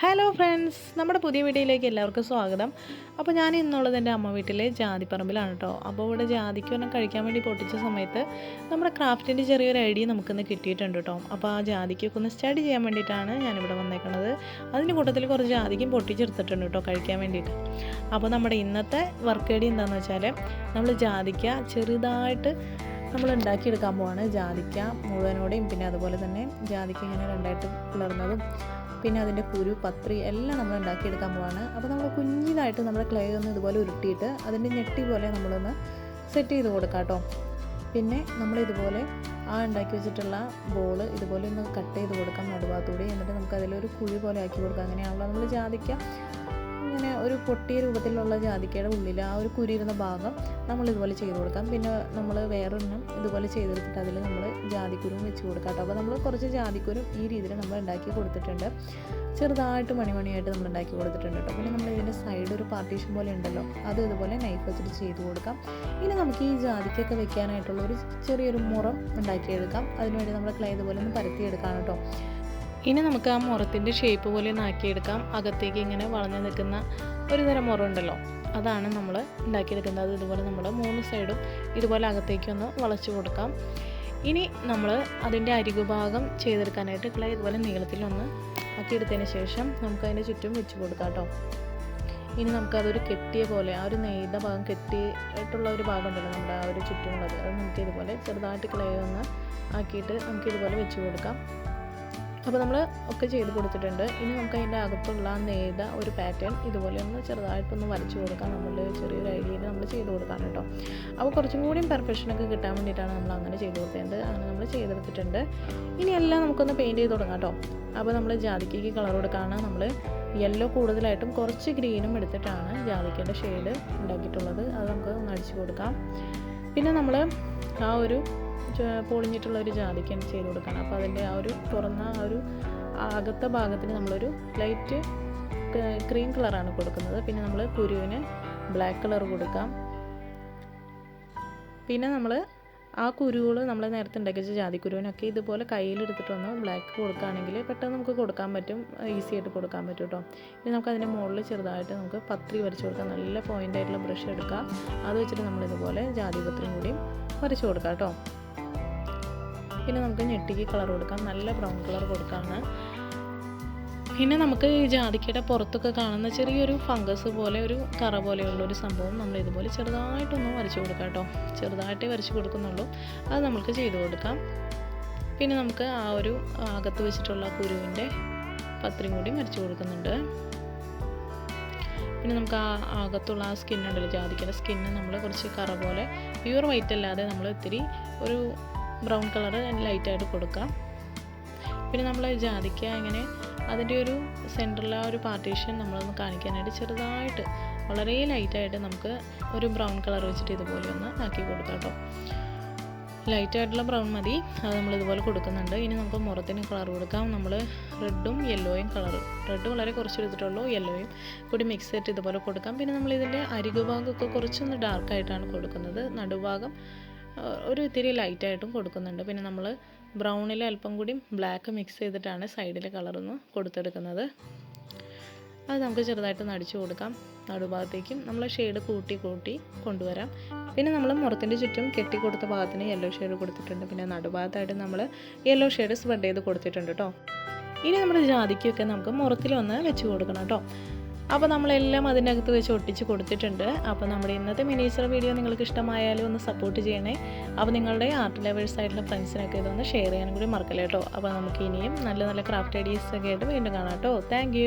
Hello friends നമ്മുടെ പുതിയ വീഡിയോയിലേക്ക് എല്ലാവർക്കും സ്വാഗതം. അപ്പോൾ ഞാൻ ഇന്നുള്ളത് എന്റെ അമ്മ വീട്ടിലെ ജാതിപ്പറമ്പിലാണ് കേട്ടോ. അപ്പോൾ ഇവിടെ ജാതിക്ക് ഒന്നും കഴിക്കാൻ വേണ്ടി പൊട്ടിച്ച സമയത്ത് നമ്മുടെ ക്രാഫ്റ്റിന്റെ ചെറിയൊരു ഐഡിയ നമുക്കിന്ന് കിട്ടിയിട്ടുണ്ട് കേട്ടോ. അപ്പോൾ ആ ജാതിക്കൊക്കെ ഒന്ന് സ്റ്റഡി ചെയ്യാൻ വേണ്ടിയിട്ടാണ് ഞാനിവിടെ വന്നേക്കുന്നത് അതിന്റെ കൂട്ടത്തിൽ കുറച്ച് ജാതിക്കും പൊട്ടിച്ചെടുത്തിട്ടുണ്ട് കേട്ടോ കഴിക്കാൻ വേണ്ടിയിട്ട്. അപ്പോൾ നമ്മുടെ ഇന്നത്തെ വർക്ക് ഐഡിയ എന്താണെന്ന് വെച്ചാൽ നമ്മൾ ജാതിക്ക ചെറുതായിട്ട് നമ്മൾ ഉണ്ടാക്കിയെടുക്കാൻ പോവാണ്. ജാതിക്ക മുഴുവനോടെയും പിന്നെ അതുപോലെ തന്നെ ജാതിക്ക ഇങ്ങനെ രണ്ടായിട്ട് പിളർന്നതും പിന്നെ അതിന്റെ കുരു പത്രി എല്ലാം നമ്മൾ ഉണ്ടാക്കിയെടുക്കാൻ പോവാണ്. അപ്പോൾ നമ്മൾ കുഞ്ഞിതായിട്ട് നമ്മുടെ ക്ലേ ഒന്ന് ഇതുപോലെ ഉരുട്ടിയിട്ട് അതിന്റെ ഞെട്ടി പോലെ നമ്മളൊന്ന് സെറ്റ് ചെയ്ത് കൊടുക്കാം കേട്ടോ. പിന്നെ നമ്മൾ ഇതുപോലെ ആ ഉണ്ടാക്കി വെച്ചിട്ടുള്ള ബോൾ ഇതുപോലെ ഒന്ന് കട്ട് ചെയ്ത് കൊടുക്കാം നടുവാത്തൂടി എന്നിട്ട് നമുക്ക് അതിലൊരു കുഴി പോലെ ആക്കി കൊടുക്കാം. അങ്ങനെയാണല്ലോ നമ്മൾ ജാതിക്ക ഇങ്ങനെ ഒരു പൊട്ടിയ രൂപത്തിലുള്ള ജാതിക്കയുടെ ഉള്ളിൽ ആ ഒരു കുരിയിരുന്ന ഭാഗം നമ്മൾ ഇതുപോലെ ചെയ്ത് കൊടുക്കാം. പിന്നെ നമ്മൾ വേറൊരെണ്ണം ഇതുപോലെ ചെയ്തെടുത്തിട്ട് അതിൽ നമ്മൾ ജാതിക്കുരും വെച്ച് കൊടുക്കാം കേട്ടോ. അപ്പോൾ നമ്മൾ കുറച്ച് ജാതിക്കുരും ഈ രീതിയിൽ നമ്മൾ ഉണ്ടാക്കി കൊടുത്തിട്ടുണ്ട്. ചെറുതായിട്ട് മണിമണിയായിട്ട് നമ്മൾ ഉണ്ടാക്കി കൊടുത്തിട്ടുണ്ട് കേട്ടോ. പിന്നെ നമ്മൾ ഇതിന്റെ സൈഡ് ഒരു പാർട്ടീഷൻ പോലെ ഉണ്ടല്ലോ അത് ഇതുപോലെ നൈഫ് വെച്ചിട്ട് ചെയ്ത് കൊടുക്കാം. ഇനി നമുക്ക് ഈ ജാതിക്കൊക്കെ വെക്കാനായിട്ടുള്ള ഒരു ചെറിയൊരു മുറം ഉണ്ടാക്കിയെടുക്കാം. അതിനുവേണ്ടി നമ്മൾ ക്ലേ ഇതുപോലെ ഒന്ന് പരത്തിയെടുക്കാം കേട്ടോ. ഇനി നമുക്ക് ആ മുറത്തിന്റെ ഷേപ്പ് പോലെ നാക്കിയെടുക്കാം അകത്തേക്ക് ഇങ്ങനെ വളഞ്ഞു നിൽക്കുന്ന ഒരു തരം മുറം ഉണ്ടല്ലോ. അതാണ് നമ്മൾ ഉണ്ടാക്കിയെടുക്കുന്നത്. അത് ഇതുപോലെ നമ്മൾ മൂന്ന് സൈഡും ഇതുപോലെ അകത്തേക്കൊന്ന് വളച്ചു കൊടുക്കാം. ഇനി നമ്മൾ അതിന്റെ അരികു ഭാഗം ചെയ്തെടുക്കാനായിട്ട് ക്ലേ ഇതുപോലെ നീളത്തിലൊന്ന് ആക്കിയെടുത്തതിന് ശേഷം നമുക്ക് അതിന്റെ ചുറ്റും വെച്ച് കൊടുക്കാം കേട്ടോ. ഇനി നമുക്കതൊരു കെട്ടിയ പോലെ ആ ഒരു നെയ്ത ഭാഗം കെട്ടിയിട്ടുള്ള ഒരു ഭാഗം ഉണ്ടല്ലോ നമ്മുടെ ആ ഒരു ചുറ്റുമുള്ളത്. അത് നമുക്ക് ഇതുപോലെ ചെറുതായിട്ട് ക്ലേ ഒന്ന് ആക്കിയിട്ട് നമുക്ക് ഇതുപോലെ വെച്ച് കൊടുക്കാം. അപ്പോൾ നമ്മൾ ഒക്കെ ചെയ്ത് കൊടുത്തിട്ടുണ്ട്. ഇനി നമുക്ക് അതിന്റെ അകത്തുള്ള നെയ്ത ഒരു പാറ്റേൺ ഇതുപോലെ ഒന്ന് ചെറുതായിട്ടൊന്ന് വരച്ച് കൊടുക്കാം. നമ്മൾ ചെറിയൊരു ഐഡിയയിൽ നമ്മൾ ചെയ്ത് കൊടുക്കാൻ കേട്ടോ. അപ്പോൾ കുറച്ചും കൂടിയും പെർഫെക്ഷനൊക്കെ കിട്ടാൻ വേണ്ടിയിട്ടാണ് നമ്മൾ അങ്ങനെ ചെയ്ത് കൊടുത്തത് അങ്ങനെ നമ്മൾ ചെയ്തെടുത്തിട്ടുണ്ട്. ഇനി എല്ലാം നമുക്കൊന്ന് പെയിന്റ് ചെയ്ത് തുടങ്ങാം കേട്ടോ. അപ്പോൾ നമ്മൾ ജാതിക്കയ്ക്ക് കളർ കൊടുക്കാണ്. നമ്മൾ യെല്ലോ കൂടുതലായിട്ടും കുറച്ച് ഗ്രീനും എടുത്തിട്ടാണ് ജാതിക്കയുടെ ഷെയ്ഡ് ഉണ്ടാക്കിയിട്ടുള്ളത്. അത് നമുക്ക് ഒന്ന് അടിച്ചു കൊടുക്കാം. പിന്നെ നമ്മൾ ആ ഒരു പൊളിഞ്ഞിട്ടുള്ള ഒരു ജാതിക്ക ചെയ്ത് കൊടുക്കണം അപ്പോൾ അതിന്റെ ആ ഒരു തുറന്ന ആ ഒരു അകത്തെ ഭാഗത്തിന് നമ്മളൊരു ലൈറ്റ് ക്രീം കളറാണ് കൊടുക്കുന്നത്. പിന്നെ നമ്മൾ കുരുവിന് ബ്ലാക്ക് കളർ കൊടുക്കാം. പിന്നെ നമ്മൾ ആ കുരുവുകൾ നമ്മൾ നേരത്തെ ഉണ്ടാക്കി വെച്ച ജാതിക്കുരുവിനൊക്കെ ഇതുപോലെ കയ്യിലെടുത്തിട്ട് വന്ന് ബ്ലാക്ക് കൊടുക്കുകയാണെങ്കിൽ പെട്ടെന്ന് നമുക്ക് കൊടുക്കാൻ പറ്റും. ഈസി ആയിട്ട് കൊടുക്കാൻ പറ്റും കേട്ടോ. ഇനി നമുക്ക് അതിന്റെ മുകളിൽ ചെറുതായിട്ട് നമുക്ക് പത്രി വരച്ച് കൊടുക്കാം. നല്ല പോയിന്റ് ആയിട്ടുള്ള ബ്രഷ് എടുക്കുക അത് വെച്ചിട്ട് നമ്മൾ നമ്മളിതുപോലെ ജാതിപത്രിയും കൂടിയും വരച്ച് കൊടുക്കാം കേട്ടോ. പിന്നെ നമുക്ക് ഞെട്ടിക്ക് കളർ കൊടുക്കാം. നല്ല ബ്രൗൺ കളർ കൊടുക്കാണ്. പിന്നെ നമുക്ക് ഈ ജാതിക്കയുടെ പുറത്തൊക്കെ കാണുന്ന ചെറിയൊരു ഫംഗസ് പോലെ ഒരു കറ പോലെയുള്ള ഒരു സംഭവം നമ്മൾ ഇതുപോലെ ചെറുതായിട്ടൊന്നും വരച്ച് കൊടുക്കാം കേട്ടോ. ചെറുതായിട്ടേ വരച്ച് കൊടുക്കുന്നുള്ളൂ. അത് നമുക്ക് ചെയ്ത് കൊടുക്കാം. പിന്നെ നമുക്ക് ആ ഒരു അകത്ത് വെച്ചിട്ടുള്ള കുരുവിന്റെ പത്രം കൂടി വരച്ച് കൊടുക്കുന്നുണ്ട്. പിന്നെ നമുക്ക് ആ അകത്തുള്ള ആ സ്കിന്നുണ്ടല്ലോ ജാതിക്കയുടെ സ്കിന്ന് നമ്മൾ കുറച്ച് കറ പോലെ പ്യൂർ വൈറ്റ് അല്ലാതെ നമ്മൾ ഇത്തിരി ഒരു ബ്രൗൺ കളർ ലൈറ്റായിട്ട് കൊടുക്കാം പിന്നെ നമ്മൾ ജാതിക്ക ഇങ്ങനെ അതിന്റെ ഒരു സെന്ററിലെ ഒരു പാർട്ടീഷൻ നമ്മളൊന്ന് കാണിക്കാനായിട്ട് ചെറുതായിട്ട് വളരെ ലൈറ്റായിട്ട് നമുക്ക് ഒരു ബ്രൗൺ കളർ വെച്ചിട്ട് ഇതുപോലെ ഒന്ന് ആക്കി കൊടുക്കാം കേട്ടോ. ലൈറ്റായിട്ടുള്ള ബ്രൗൺ മതി. അത് നമ്മൾ ഇതുപോലെ കൊടുക്കുന്നുണ്ട്. ഇനി നമുക്ക് മുറത്തിന് കളർ കൊടുക്കാം. നമ്മൾ റെഡും യെല്ലോയും കളർ റെഡ് വളരെ കുറച്ച് എടുത്തിട്ടുള്ളൂ യെല്ലോയും കൂടി മിക്സ് ചെയ്തിട്ട് ഇതുപോലെ കൊടുക്കാം. പിന്നെ നമ്മൾ ഇതിന്റെ അരികുഭാഗമൊക്കെ കുറച്ചൊന്ന് ഡാർക്കായിട്ടാണ് കൊടുക്കുന്നത്. നടുഭാഗം ഒരു ഇത്തിരി ലൈറ്റായിട്ടും കൊടുക്കുന്നുണ്ട്. പിന്നെ നമ്മൾ ബ്രൗണിൽ അല്പം കൂടി ബ്ലാക്ക് മിക്സ് ചെയ്തിട്ടാണ് സൈഡിലെ കളറൊന്ന് കൊടുത്തെടുക്കുന്നത്. അത് നമുക്ക് ചെറുതായിട്ട് നടിച്ചു കൊടുക്കാം. നടുഭാഗത്തേക്കും നമ്മൾ ഷെയ്ഡ് കൂട്ടി കൂട്ടി കൊണ്ടുവരാം. പിന്നെ നമ്മൾ മുറത്തിന്റെ ചുറ്റും കെട്ടി കൊടുത്ത ഭാഗത്തിന് യെല്ലോ ഷെയ്ഡ് കൊടുത്തിട്ടുണ്ട്. പിന്നെ നടുഭാഗത്തായിട്ട് നമ്മൾ യെല്ലോ ഷെയ്ഡ് സ്പ്രെഡ് ചെയ്ത് കൊടുത്തിട്ടുണ്ട് കേട്ടോ ഇനി നമ്മുടെ ജാതിക്കൊക്കെ നമുക്ക് മുറത്തിലൊന്ന് വെച്ച് കൊടുക്കണം കേട്ടോ അപ്പോൾ നമ്മളെല്ലാം അതിനകത്ത് വെച്ച് ഒട്ടിച്ച് കൊടുത്തിട്ടുണ്ട്. അപ്പോൾ നമ്മുടെ ഇന്നത്തെ മിനിയേച്ചർ വീഡിയോ നിങ്ങൾക്ക് ഇഷ്ടമായാലും ഒന്ന് സപ്പോർട്ട് ചെയ്യണേ. അപ്പോൾ നിങ്ങളുടെ ആർട്ട് ലെവേഴ്സ് ആയിട്ടുള്ള ഫ്രണ്ട്സിനൊക്കെ ഇതൊന്ന് ഷെയർ ചെയ്യാനും കൂടി മറക്കല്ലേ കേട്ടോ. അപ്പോൾ നമുക്ക് ഇനിയും നല്ല നല്ല ക്രാഫ്റ്റ് ഐഡിയസ് ഒക്കെ ആയിട്ട് വീണ്ടും കാണാം കേട്ടോ. താങ്ക്